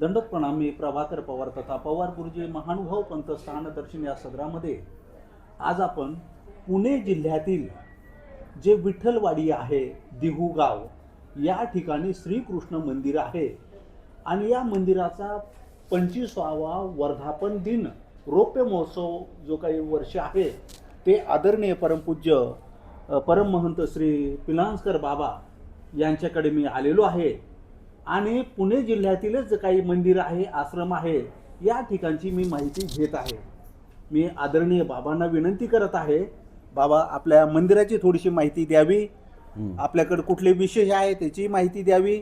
दंडक मी प्रभाकर पवार तथा पवार गुरुजी महानुभाव पंथ स्थानदर्शन या सदरामध्ये आज आपण पुणे जिल्ह्यातील जे विठ्ठलवाडी आहे दिहू गाव या ठिकाणी श्रीकृष्ण मंदिर आहे. आणि या मंदिराचा पंचवीसावा वर्धापन दिन रौप्य महोत्सव जो काही वर्ष आहे ते आदरणीय परमपूज्य अ, परममहंत श्री पिलांसकर बाबा यांच्याकडे मी आलेलो आहे. आणि पुणे जिल्ह्यातीलच काही मंदिर आहे आश्रम आहे या ठिकाणची मी माहिती घेत आहे. मी आदरणीय बाबांना विनंती करत आहे बाबा आपल्या मंदिराची थोडीशी माहिती द्यावी. आपल्याकडे कुठले विशेष आहे त्याची माहिती द्यावी.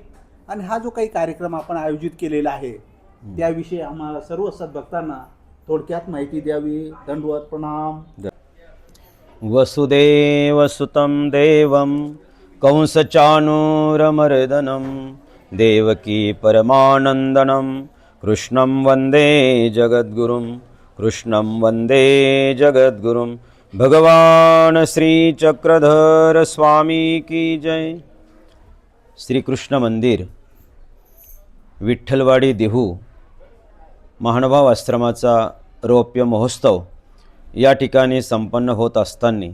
आणि हा जो काही कार्यक्रम आपण आयोजित केलेला आहे त्याविषयी आम्हाला सर्व सद्भक्तांना थोडक्यात माहिती द्यावी. दंडवत प्रणाम. वसुदेवसुतं देवं कंसचाणूरमर्दनं देवकी परमानन्दनं कृष्णं वन्दे जगद्गुरुं कृष्णं वन्दे जगद्गुरुं भगवान् श्रीचक्रधर स्वामी की जय। श्रीकृष्ण मंदिर। विठ्ठलवाडी देहू। महानुभाव आश्रमाचा रौप्य महोत्सव या ठिकाणी संपन्न होत असताना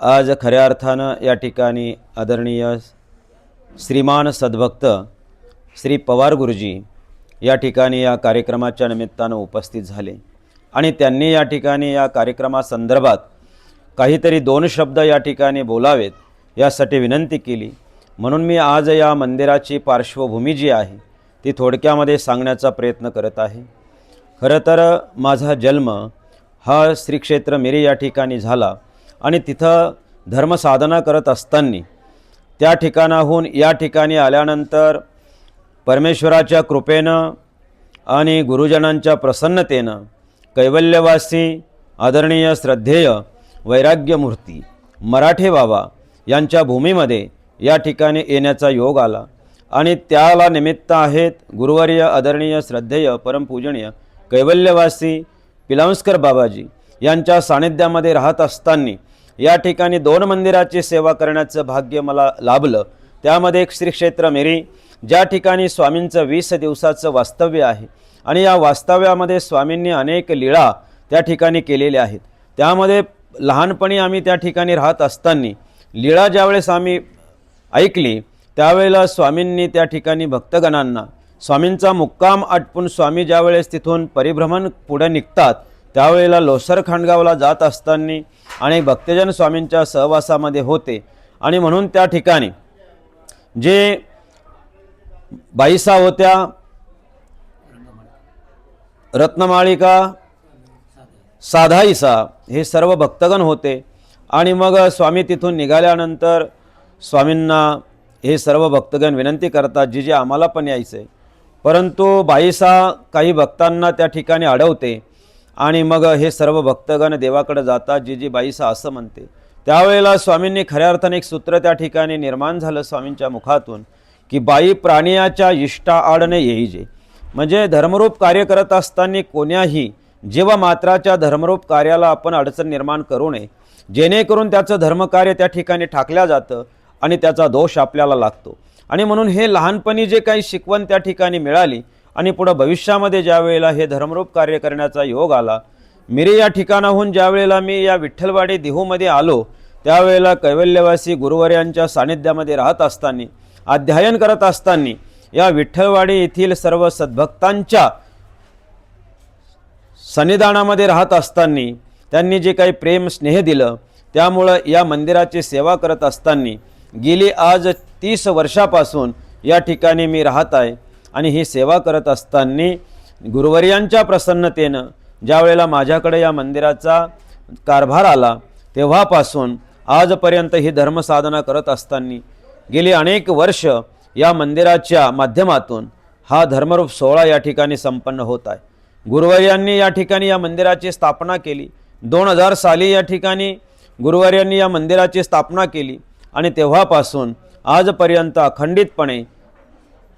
आज खऱ्या अर्थानं या ठिकाणी आदरणीय श्रीमान सद्भक्त श्री पवार गुरुजी या ठिकाणी या कार्यक्रमाच्या निमित्तानं उपस्थित झाले. आणि त्यांनी या ठिकाणी या कार्यक्रमासंदर्भात काहीतरी दोन शब्द या ठिकाणी बोलावेत यासाठी विनंती केली. म्हणून मी आज या मंदिराची पार्श्वभूमी जी आहे ती थोडक्यामध्ये सांगण्याचा प्रयत्न करत आहे. खरं तर माझा जन्म हा श्री क्षेत्र मिरी या ठिकाणी झाला. आणि तिथं धर्मसाधना करत असताना त्या ठिकाणाहून या ठिकाणी आल्यानंतर परमेश्वराच्या कृपेनं आणि गुरुजनांच्या प्रसन्नतेनं कैवल्यवासी आदरणीय श्रद्धेय वैराग्यमूर्ती मराठे बाबा यांच्या भूमीमध्ये या ठिकाणी येण्याचा योग आला. आणि त्याला निमित्त आहेत गुरुवर्य आदरणीय श्रद्धेय परमपूजनीय कैवल्यवासी पिलांस्कर बाबाजी यांच्या सानिध्यामध्ये राहत असताना या ठिकाणी दोन मंदिराची सेवा करण्याचं भाग्य मला लाभलं. त्यामध्ये एक श्री क्षेत्र मेरी ज्या ठिकाणी स्वामींचं वीस दिवसाचं वास्तव्य आहे. आणि या वास्तव्यामध्ये स्वामींनी अनेक लीळा त्या ठिकाणी केलेल्या आहेत. त्यामध्ये लहानपणी आम्ही त्या ठिकाणी राहत असताना लीळा ज्यावेळेस आम्ही ऐकली त्यावेळेला स्वामींनी त्या ठिकाणी भक्तगणांना स्वामींचा मुक्काम आटपून स्वामी ज्यावेळेस तिथून परिभ्रमण पुढे निघतात त्यावेळेला लोसर खांडगावला जात असताना आणि भक्तजन स्वामींच्या सहवासामध्ये होते. आणि म्हणून त्या ठिकाणी जे बाईसा होत्या रत्नमाळिका साधाईसा हे सर्व भक्तगण होते. आणि मग स्वामी तिथून निघाल्यानंतर स्वामींना हे सर्व भक्तगण विनंती करतात जी जे आम्हाला पण यायचं आहे परंतु बाईसा काही भक्तांना त्या ठिकाणी अडवते. आणि मग हे सर्व भक्तगण देवाकडे जातात. जी जी बाईसा असं म्हणते. त्यावेळेला स्वामींनी खऱ्या अर्थाने एक सूत्र त्या ठिकाणी निर्माण झालं स्वामींच्या मुखातून की बाई प्राणियाच्या इष्टा आडणे येईजे. म्हणजे धर्मरूप कार्य करत असताना कोण्याही जीव मात्राच्या धर्मरूप कार्याला आपण अडचण निर्माण करू नये. जेणेकरून त्याचं धर्मकार्य त्या ठिकाणी ठाकल्या जातं आणि त्याचा दोष आपल्याला लागतो. आणि म्हणून हे लहानपणी जे काही शिकवण त्या ठिकाणी मिळाली आणि पुढं भविष्यामध्ये ज्या वेळेला हे धर्मरूप कार्य करण्याचा योग आला मिरे या ठिकाणाहून ज्या वेळेला मी या विठ्ठलवाडी देहूमध्ये आलो त्यावेळेला कैवल्यवासी गुरुवर्यांच्या सानिध्यामध्ये राहत असताना अध्ययन करत असताना या विठ्ठलवाडी येथील सर्व सद्भक्तांच्या सन्निधानामध्ये राहत असताना त्यांनी जे काही प्रेम स्नेह दिलं त्यामुळं या मंदिराची सेवा करत असताना गेली आज तीस वर्षापासून या ठिकाणी मी राहत आहे. आणि ही सेवा करत असताना गुरुवर्यांच्या प्रसन्नतेनं ज्या वेळेला माझ्याकडे या मंदिराचा कारभार आला तेव्हापासून आजपर्यंत ही धर्मसाधना करत असताना गेली अनेक वर्ष या मंदिराच्या माध्यमातून हा धर्मरूप सोहळा या ठिकाणी संपन्न होत आहे. गुरुवर्यांनी या ठिकाणी या मंदिराची स्थापना केली. दोन हजार साली या ठिकाणी गुरुवर्यांनी या मंदिराची स्थापना केली आणि तेव्हापासून आजपर्यंत अखंडितपणे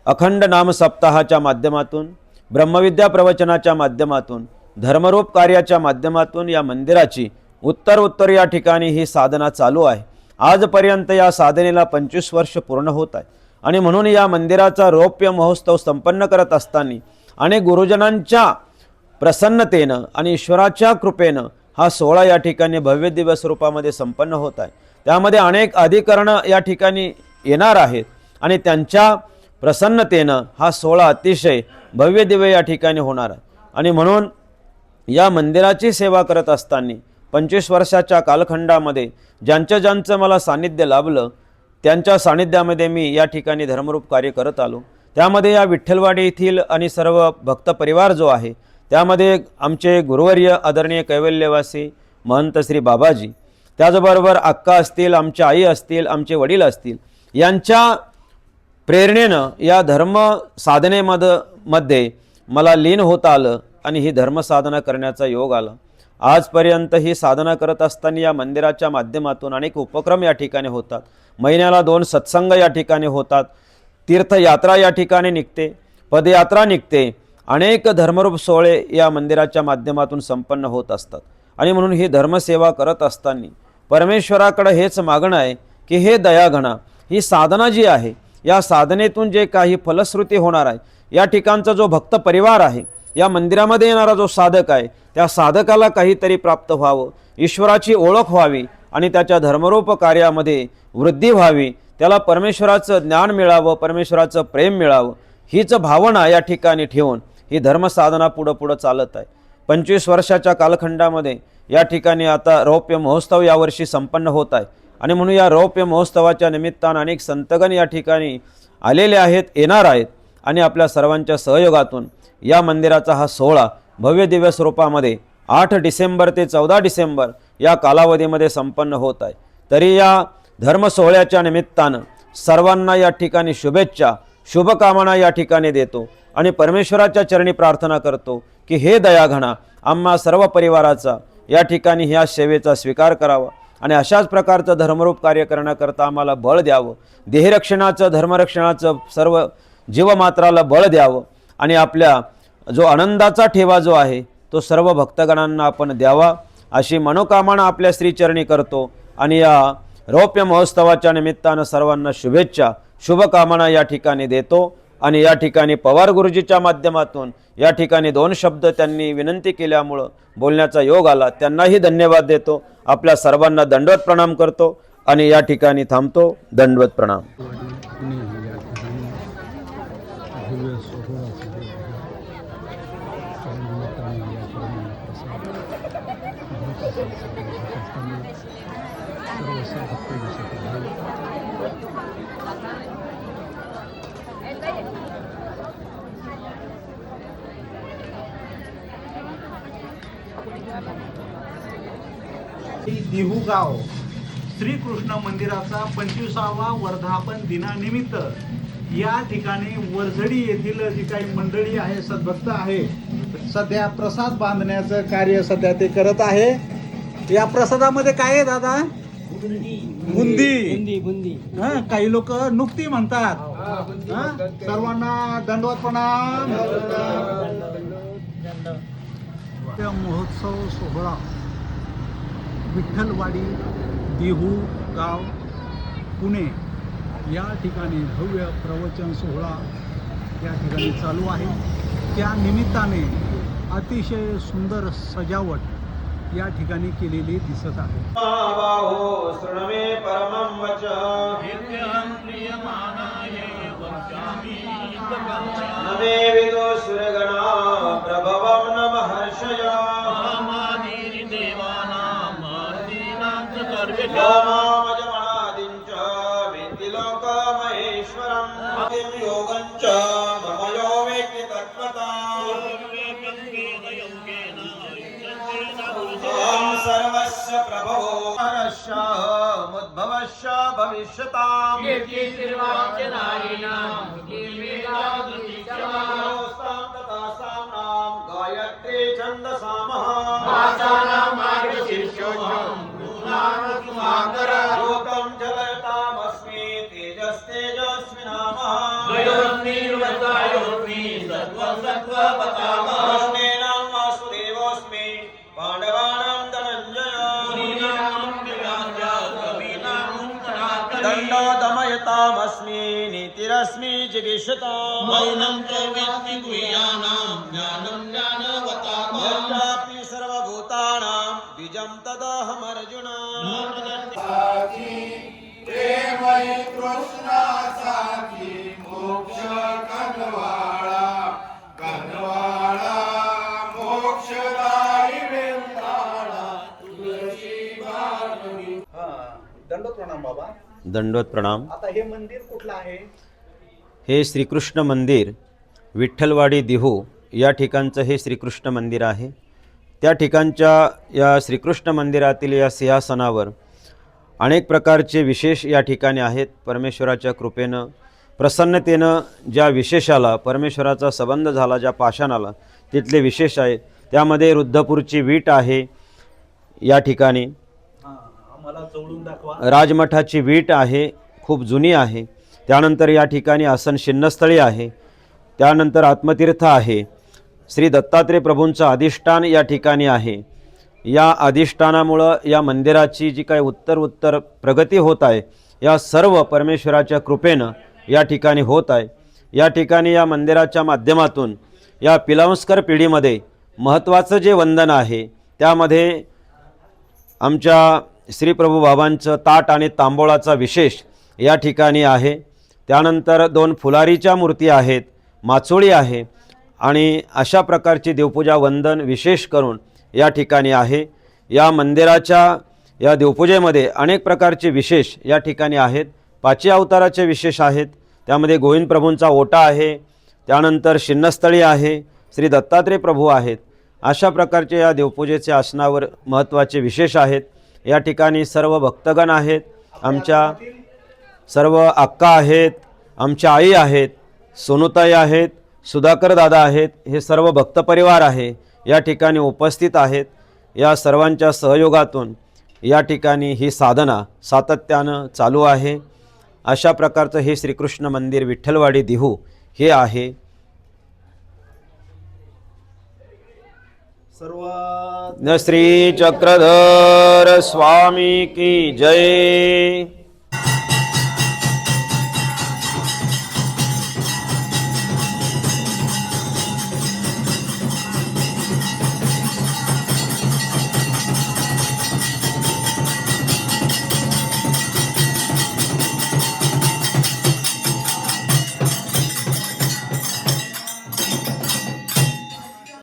अखंड नामसप्ताहाच्या माध्यमातून ब्रह्मविद्या प्रवचनाच्या माध्यमातून धर्मरूप कार्याच्या माध्यमातून या मंदिराची उत्तर उत्तर या ठिकाणी ही साधना चालू आहे. आजपर्यंत या साधनेला पंचवीस वर्ष पूर्ण होत आहे. आणि म्हणून या मंदिराचा रौप्य महोत्सव संपन्न करत असताना आणि गुरुजनांच्या प्रसन्नतेनं आणि ईश्वराच्या कृपेनं हा सोहळा या ठिकाणी भव्य दिवस रूपामध्ये संपन्न होत आहे. त्यामध्ये अनेक अधिकरणं या ठिकाणी येणार आहेत आणि त्यांच्या प्रसन्नतेनं हा सोहळा अतिशय भव्य दिव्य या ठिकाणी होणार आहे. आणि म्हणून या मंदिराची सेवा करत असताना पंचवीस वर्षाच्या कालखंडामध्ये ज्यांचं ज्यांचं मला सान्निध्य लाभलं त्यांच्या सान्निध्यामध्ये मी या ठिकाणी धर्मरूप कार्य करत आलो. त्यामध्ये या विठ्ठलवाडी येथील आणि सर्व भक्त परिवार जो आहे त्यामध्ये आमचे गुरुवर्य आदरणीय कैवल्यवासी महंत श्री बाबाजी त्याचबरोबर अक्का असतील आमच्या आई असतील आमचे वडील असतील यांच्या प्रेरणेनं या धर्म साधनेमधमध्ये मला लीन होता आलं आणि ही धर्मसाधना करण्याचा योग आला. आजपर्यंत ही साधना करत असताना या मंदिराच्या माध्यमातून अनेक उपक्रम या ठिकाणी होतात. महिन्याला दोन सत्संग या ठिकाणी होतात. तीर्थयात्रा या ठिकाणी निघते. पदयात्रा निघते. अनेक धर्मरूप सोहळे या मंदिराच्या माध्यमातून संपन्न होत असतात. आणि म्हणून ही धर्मसेवा करत असताना परमेश्वराकडं हेच मागणं आहे की हे दयाघणा ही साधना जी आहे या साधनेतून जे काही फलश्रुती होणार आहे या ठिकाणचा जो भक्त परिवार आहे या मंदिरामध्ये येणारा जो साधक आहे त्या साधकाला काहीतरी प्राप्त व्हावं ईश्वराची ओळख व्हावी आणि त्याच्या धर्मरूप कार्यामध्ये वृद्धी व्हावी त्याला परमेश्वराचं ज्ञान मिळावं परमेश्वराचं प्रेम मिळावं हीच भावना या ठिकाणी ठेवून ही धर्मसाधना पुढं पुढं चालत आहे. पंचवीस वर्षाच्या कालखंडामध्ये या ठिकाणी आता रौप्य महोत्सव यावर्षी संपन्न होत आहे. आणि म्हणून या रौप्य महोत्सवाच्या निमित्तानं अनेक संतगण या ठिकाणी आलेले आहेत येणार आहेत. आणि आपल्या सर्वांच्या सहयोगातून या मंदिराचा हा सोहळा भव्य दिव्य स्वरूपामध्ये आठ डिसेंबर ते चौदा डिसेंबर या कालावधीमध्ये संपन्न होत आहे. तरी या धर्म सोहळ्याच्या निमित्तानं सर्वांना या ठिकाणी शुभेच्छा शुभकामना या ठिकाणी देतो आणि परमेश्वराच्या चरणी प्रार्थना करतो की हे दयाघणा आम्हा सर्व परिवाराचा या ठिकाणी ह्या सेवेचा स्वीकार करावा. आणि अशाच प्रकारचं धर्मरूप कार्य करण्याकरता आम्हाला बळ द्यावं. देहरक्षणाचं धर्मरक्षणाचं सर्व जीवमात्राला बळ द्यावं. आणि आपल्या जो आनंदाचा ठेवा जो आहे तो सर्व भक्तगणांना आपण द्यावा. अशी मनोकामना आपल्या श्रीचरणी करतो. आणि या रौप्य महोत्सवाच्या निमित्तानं सर्वांना शुभेच्छा शुभकामना या ठिकाणी देतो. आणि या ठिकाणी पवार गुरुजीच्या माध्यमातून या ठिकाणी दोन शब्द त्यांनी विनंती केल्यामुळं बोलण्याचा योग आला. त्यांनाही धन्यवाद देतो. आपल्या सर्वांना दंडवत प्रणाम करतो आणि या ठिकाणी थांबतो. दंडवत प्रणाम वाडी पुणे या ठिकाणी भव्य सोहळा सुरू आहे त्या निमित्ताने या ठिकाणी प्रसाद महाप्रसाद साजरा होत असताना सर्व सहभक्त दिसत आहे दिहू गाव श्रीकृष्ण मंदिराचा पंचवीसावा वर्धापन दिनानिमित्त या ठिकाणी वरझडी येथील जी काही मंडळी आहे सद्भक्त आहे सध्या प्रसाद बांधण्याचं कार्य सध्या ते करत आहे. या प्रसादामध्ये काय आहे दादा? बुंदी. बुंदी हा, काही लोक नुकती म्हणतात. हा? सर्वांना दंडवत प्रणाम. त्या महोत्सव सोहळा विठ्ठलवाडी देहू गाव पुणे. या ठिकाणी भव्य प्रवचन सोहळा या ठिकाणी चालू आहे. त्या निमित्ताने अतिशय सुंदर सजावट या ठिकाणी केलेली दिसत आहे. परमं वच. नमे मे विदुषुरगणा प्रभवं न महर्षय यो मामजमणादिं च वेत्ति लोकमहेश्वरम् किं योगं च मम यो वेत्ति तत्त्वताम् सर्वस्य प्रभवो। हरश्च मुद्भवश्च भविष्यताम्। नमोऽस्तां तथा साम्नां गायत्री छन्दसामः। लोकं जलयतामस्मि तेजस्तेजस्विनामः। कृष्णेनां विशेषता च वेत्ति गुह्यानां ज्ञानं ज्ञानवतात्मा यच्चापि सर्वभूतानां बीजं तदहमर्जुन। हा दंडोत प्रणाम बाबा. दंडोत प्रणाम आता हे मंदिर कुठलं आहे? हे श्रीकृष्ण मंदिर विठ्ठलवाडी दिहू या ठिकाणचं हे श्रीकृष्ण मंदिर आहे. त्या ठिकाणच्या या श्रीकृष्ण मंदिरातील या सिंहासनावर अनेक प्रकारचे विशेष या ठिकाणी आहेत. परमेश्वराच्या कृपेनं प्रसन्नतेनं ज्या विशेषाला परमेश्वराचा संबंध झाला ज्या पाषाणाला तिथले विशेष आहे. त्यामध्ये रुद्धपूरची वीट आहे या ठिकाणी. राजमठाची वीट आहे खूप जुनी आहे. त्यानंतर या ठिकाणी आसन शिन्नस्थळी आहे. त्यानंतर आत्मतीर्थ आहे. श्री दत्तात्रय प्रभूंचं अधिष्ठान या ठिकाणी आहे. या अधिष्ठानामुळं या मंदिराची जी काही उत्तर उत्तर प्रगती होत आहे या सर्व परमेश्वराच्या कृपेनं या ठिकाणी होत आहे. या ठिकाणी या मंदिराच्या माध्यमातून या पिलांस्कर पिढीमध्ये महत्त्वाचं जे वंदन आहे त्यामध्ये आमच्या श्रीप्रभू बाबांचं ताट आणि तांबोळाचा विशेष या ठिकाणी आहे. त्यानंतर दोन फुलारीच्या मूर्ती आहेत माचोळी आहे आणि अशा प्रकारची देवपूजा वंदन विशेष करून या ठिकाणी आहे. या मंदिराच्या या देवपूजेमध्ये अनेक प्रकारचे विशेष या ठिकाणी आहेत. पाची अवताराचे विशेष आहेत. त्यामध्ये गोविंद प्रभूंचा ओटा आहे. त्यानंतर शिन्नस्थळी आहे. श्री दत्तात्रय प्रभू आहेत. अशा प्रकारचे या देवपूजेचे आसनावर महत्त्वाचे विशेष आहेत. या ठिकाणी सर्व भक्तगण आहेत. आमच्या सर्व अक्का आहेत आमच्या आई आहेत सोनुताई आहेत सुधाकर दादा आहेत हे सर्व भक्तपरिवार आहे. या ठिकाणी उपस्थित आहेत. या सर्वांच्या सहयोगातून या ठिकाणी ही साधना सातत्यानं चालू आहे. अशा प्रकारचं हे श्रीकृष्ण मंदिर विठ्ठलवाडी दिहू हे आहे. सर्व न श्री चक्रधर स्वामी की जय.